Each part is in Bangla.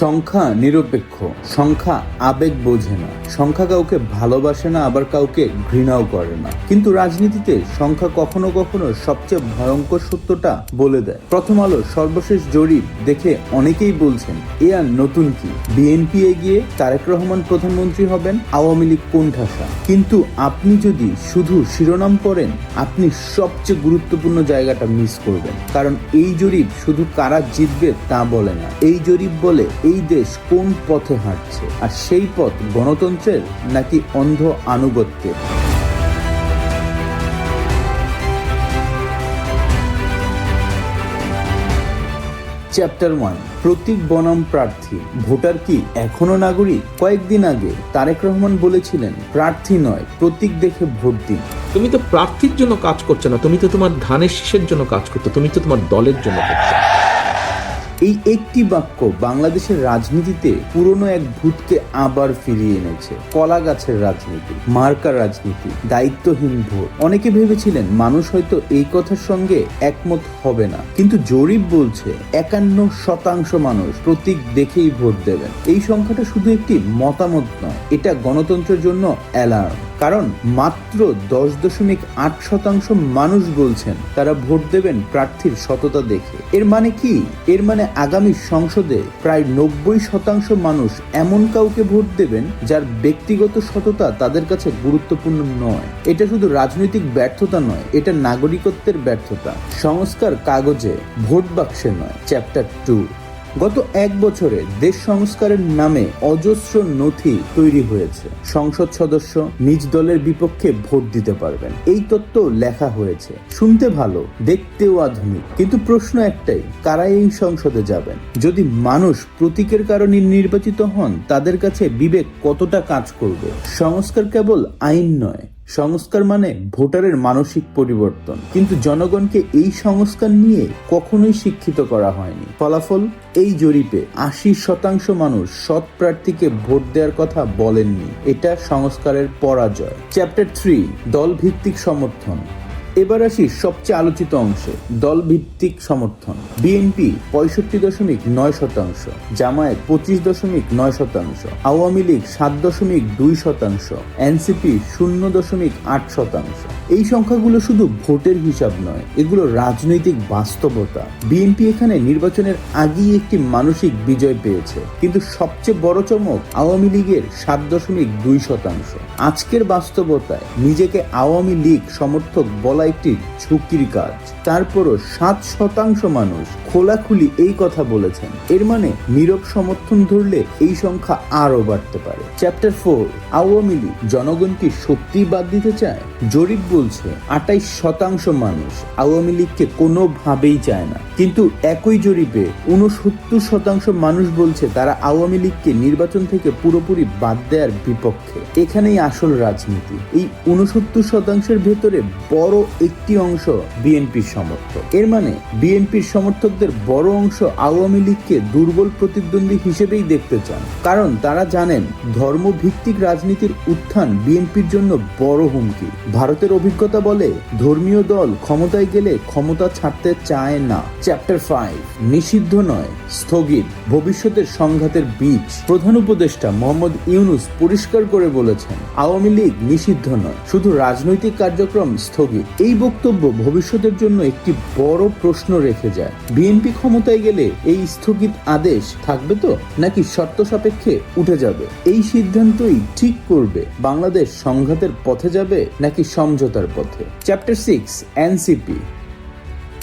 সংখ্যা নিরপেক্ষ, সংখ্যা আবেগ বোঝে না। সংখ্যা কাউকে ভালোবাসে না, আবার কাউকে ঘৃণাও করে না। কিন্তু রাজনীতিতে সংখ্যা কখনো কখনো সবচেয়ে ভয়ঙ্কর সত্যটা বলে দেয়। প্রথম আলো সর্বশেষ জরিপ দেখে অনেকেই বলছেন, এ আর নতুন কি? বিএনপি এগিয়ে তারেক রহমান প্রধানমন্ত্রী হবেন? আওয়ামী লীগ কোণঠাসা? কিন্তু আপনি যদি শুধু শিরোনাম পড়েন, আপনি সবচেয়ে গুরুত্বপূর্ণ জায়গাটা মিস করবেন। কারণ এই জরিপ শুধু কারা জিতবে তা বলে না। এই জরিপ বলে এই দেশ কোন পথে হাঁটছে? আর সেই পথ গণতন্ত্রের নাকি অন্ধ আনুগত্যের? চ্যাপ্টার ওয়ান প্রতীক বনাম প্রার্থী। ভোটার কি এখনও নাগরিক? কয়েকদিন আগে তারেক রহমান বলেছিলেন, প্রার্থী নয়, প্রতীক দেখে ভোট দিন। তুমি তো প্রার্থীর জন্য কাজ করছ না, তুমি তো তোমার ধানের শীষের জন্য কাজ করছ, তুমি তো তোমার দলের জন্য করছ। এই একটি বাক্য বাংলাদেশের রাজনীতিতে পুরনো এক ভূতকে আবার ফিরিয়ে এনেছে। কলা গাছের রাজনীতি মার্কা রাজনীতি, দায়িত্বহীন ভোট। অনেকে ভেবেছিলেন মানুষ হয়তো এই কথার সঙ্গে একমত হবে না। কিন্তু জরিপ বলছে একান্ন শতাংশ মানুষ প্রতীক দেখেই ভোট দেবেন। এই সংখ্যাটা শুধু একটি মতামত নয়, এটা গণতন্ত্রের জন্য অ্যালার্ম কারণ মাত্র দশ দশমিক আট শতাংশ মানুষ বলছেন তারা ভোট দেবেন প্রার্থীর সততা দেখে। এর মানে কি? এর মানে আগামী সংসদে প্রায় নব্বই শতাংশ মানুষ এমন কাউকে ভোট দেবেন যার ব্যক্তিগত সততা তাদের কাছে গুরুত্বপূর্ণ নয়। এটা শুধু রাজনৈতিক ব্যর্থতা নয়, এটা নাগরিকত্বের ব্যর্থতা। সংস্কার কাগজে, ভোট বাক্সে নয়, চ্যাপ্টার টু। গত এক বছরে দেশ সংস্কারের নামে অজস্র নথি তৈরি হয়েছে। সংসদ সদস্য নিজ দলের বিপক্ষে ভোট দিতে পারবেন। এই তত্ত্ব লেখা হয়েছে। শুনতে ভালো, দেখতেও আধুনিক। কিন্তু প্রশ্ন একটাই, কারা এই সংসদে যাবেন? যদি মানুষ প্রতীকের কারণে নির্বাচিত হন, তাদের কাছে বিবেক কতটা কাজ করবে? সংস্কার কেবল আইন নয় সংস্কার মানে ভোটারের মানসিক পরিবর্তন। কিন্তু জনগণকে এই সংস্কার নিয়ে কখনোই শিক্ষিত করা হয়নি। ফলাফল এই জরিপে, আশি শতাংশ মানুষ সৎ প্রার্থীকে ভোট দেওয়ার কথা বলেননি। এটা সংস্কারের পরাজয়। চ্যাপ্টার থ্রি দল ভিত্তিক সমর্থন। এবার আসি সবচেয়ে আলোচিত অংশে দল ভিত্তিক সমর্থন বিএনপি পঁয়ষট্টি দশমিক নয় শতাংশ, জামায়াত পঁচিশ দশমিক নয় শতাংশ, আওয়ামী লীগ সাত দশমিক দুই শতাংশ এনসিপি শূন্য দশমিক আট শতাংশ। এই সংখ্যাগুলো শুধু ভোটের হিসাব নয়, এগুলো রাজনৈতিক বাস্তবতা। বিএনপি এখানে নির্বাচনের আগেই একটি মানসিক বিজয় পেয়েছে, কিন্তু সবচেয়ে বড় চমক আওয়ামী লীগের সাত দশমিক দুই শতাংশ। আজকের বাস্তবতায় নিজেকে আওয়ামী লীগ সমর্থক বলা একটি ঝুঁকির কাজ। তারপরও সাত শতাংশ মানুষ খোলাখুলি এই কথা বলেছেন। এর মানে নীরব সমর্থন ধরলে এই সংখ্যা আরও বাড়তে পারে। Chapter four Awami League. জনগণ কি সত্যিই বাদ দিতে চায়? জরিপ বলছে, আটাইশ শতাংশ মানুষ আওয়ামী লীগকে কোনোভাবেই চায় না। কিন্তু একই জরিপে উনসত্তর শতাংশ মানুষ বলছে তারা আওয়ামী লীগকে নির্বাচন থেকে পুরোপুরি বাদ দেওয়ার বিপক্ষে। এখানেই আসল রাজনীতি। এই উনসত্তর শতাংশের ভেতরে বড় একটি অংশ বিএনপির সমর্থক। এর মানে বিএনপির সমর্থকদের বড় অংশ আওয়ামী লীগকে দুর্বল প্রতিদ্বন্দ্বী হিসেবেই দেখতে চান। কারণ তারা জানেন ধর্মভিত্তিক রাজনীতির উত্থান বিএনপির জন্য বড় হুমকি। ভারতের অভিজ্ঞতা বলে ধর্মীয় দল ক্ষমতায় গেলে ক্ষমতা ছাড়তে চায় না। চ্যাপ্টার ফাইভ নিষিদ্ধ নয়, স্থগিত, ভবিষ্যতের সংঘাতের বীজ। প্রধান উপদেষ্টা মোহাম্মদ ইউনুস পরিষ্কার করে বলেছেন, আওয়ামী লীগ নিষিদ্ধ নয়, শুধু রাজনৈতিক কার্যক্রম স্থগিত। এই বক্তব্য ভবিষ্যতের জন্য একটি বড় প্রশ্ন রেখে যায়। বিএনপি ক্ষমতায় গেলে এই স্থগিত আদেশ থাকবে তো? নাকি শর্ত সাপেক্ষে উঠে যাবে? এই সিদ্ধান্তই ঠিক করবে বাংলাদেশ সংঘাতের পথে যাবে নাকি সমঝোতার পথে? চ্যাপ্টার সিক্স এনসিপি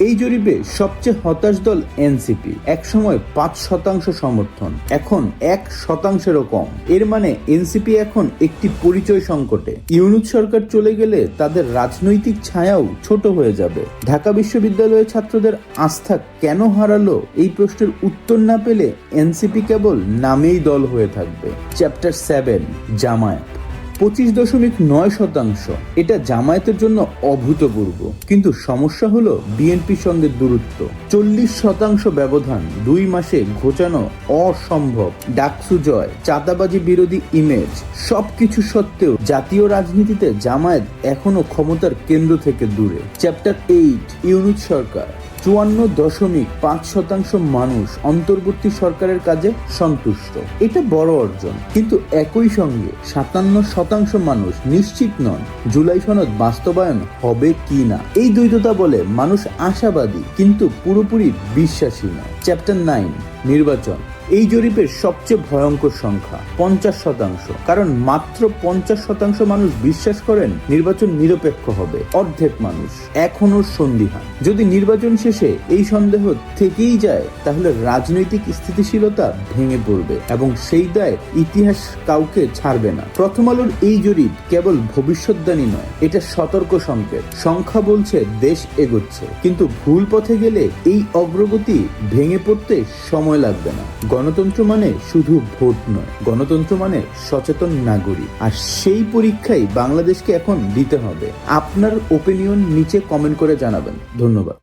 এই জরিপে সবচেয়ে হতাশ দল এনসিপি এক সময় পাঁচ শতাংশ সমর্থন, এখন এক শতাংশেরও কম। এর মানে এনসিপি এখন একটি পরিচয় সংকটে। ইউনুস সরকার চলে গেলে তাদের রাজনৈতিক ছায়াও ছোট হয়ে যাবে। ঢাকা বিশ্ববিদ্যালয়ের ছাত্রদের আস্থা কেন হারালো, এই প্রশ্নের উত্তর না পেলে এনসিপি কেবল নামেই দল হয়ে থাকবে। Chapter seven Jamaat. পঁচিশ দশমিক নয় শতাংশ। এটা জামায়াতের জন্য অভূতপূর্ব। কিন্তু সমস্যা হলো বিএনপির সঙ্গে দূরত্ব। চল্লিশ শতাংশ ব্যবধান দুই মাসে ঘোচানো অসম্ভব। ডাকসু জয়, চাঁদাবাজি বিরোধী ইমেজ সবকিছু সত্ত্বেও জাতীয় রাজনীতিতে জামায়াত এখনও ক্ষমতার কেন্দ্র থেকে দূরে। চ্যাপ্টার এইট ইউনুস সরকার। চুয়ান্ন দশমিক পাঁচ শতাংশ মানুষ অন্তর্বর্তী সরকারের কাজে সন্তুষ্ট। এটা বড় অর্জন। কিন্তু একই সঙ্গে সাতান্ন শতাংশ মানুষ নিশ্চিত নন জুলাই সনদ বাস্তবায়ন হবে কি না এই দ্বৈততা বলে মানুষ আশাবাদী, কিন্তু পুরোপুরি বিশ্বাসী নয়। চ্যাপ্টার নাইন, নির্বাচন। এই জরিপের সবচেয়ে ভয়ঙ্কর সংখ্যা, পঞ্চাশ শতাংশ। কারণ মাত্র পঞ্চাশ শতাংশ মানুষ বিশ্বাস করেন নির্বাচন নিরপেক্ষ হবে, অর্ধেক মানুষ এখনও সন্দিহান। যদি নির্বাচন শেষে এই সন্দেহ থেকেই যায়, তাহলে রাজনৈতিক স্থিতিশীলতা ভেঙে পড়বে এবং সেই দায় ইতিহাস কাউকে ছাড়বে না। প্রথম আলোর এই জরিপ কেবল ভবিষ্যৎদানী নয়, এটা সতর্ক সংকেত। সংখ্যা বলছে দেশ এগোচ্ছে, কিন্তু ভুল পথে গেলে এই অগ্রগতি ভেঙে পড়তে সময় লাগবে না। গণতন্ত্র মানে শুধু ভোট নয়, গণতন্ত্র মানে সচেতন নাগরিক। আর সেই পরীক্ষাই বাংলাদেশকে এখন দিতে হবে। আপনার ওপিনিয়ন নিচে কমেন্ট করে জানাবেন। ধন্যবাদ।